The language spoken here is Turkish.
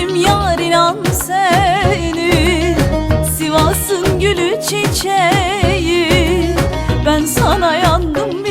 Sevmişim yar inan seni. Sivas'ın gülü çiçeği. Ben sana yandım bir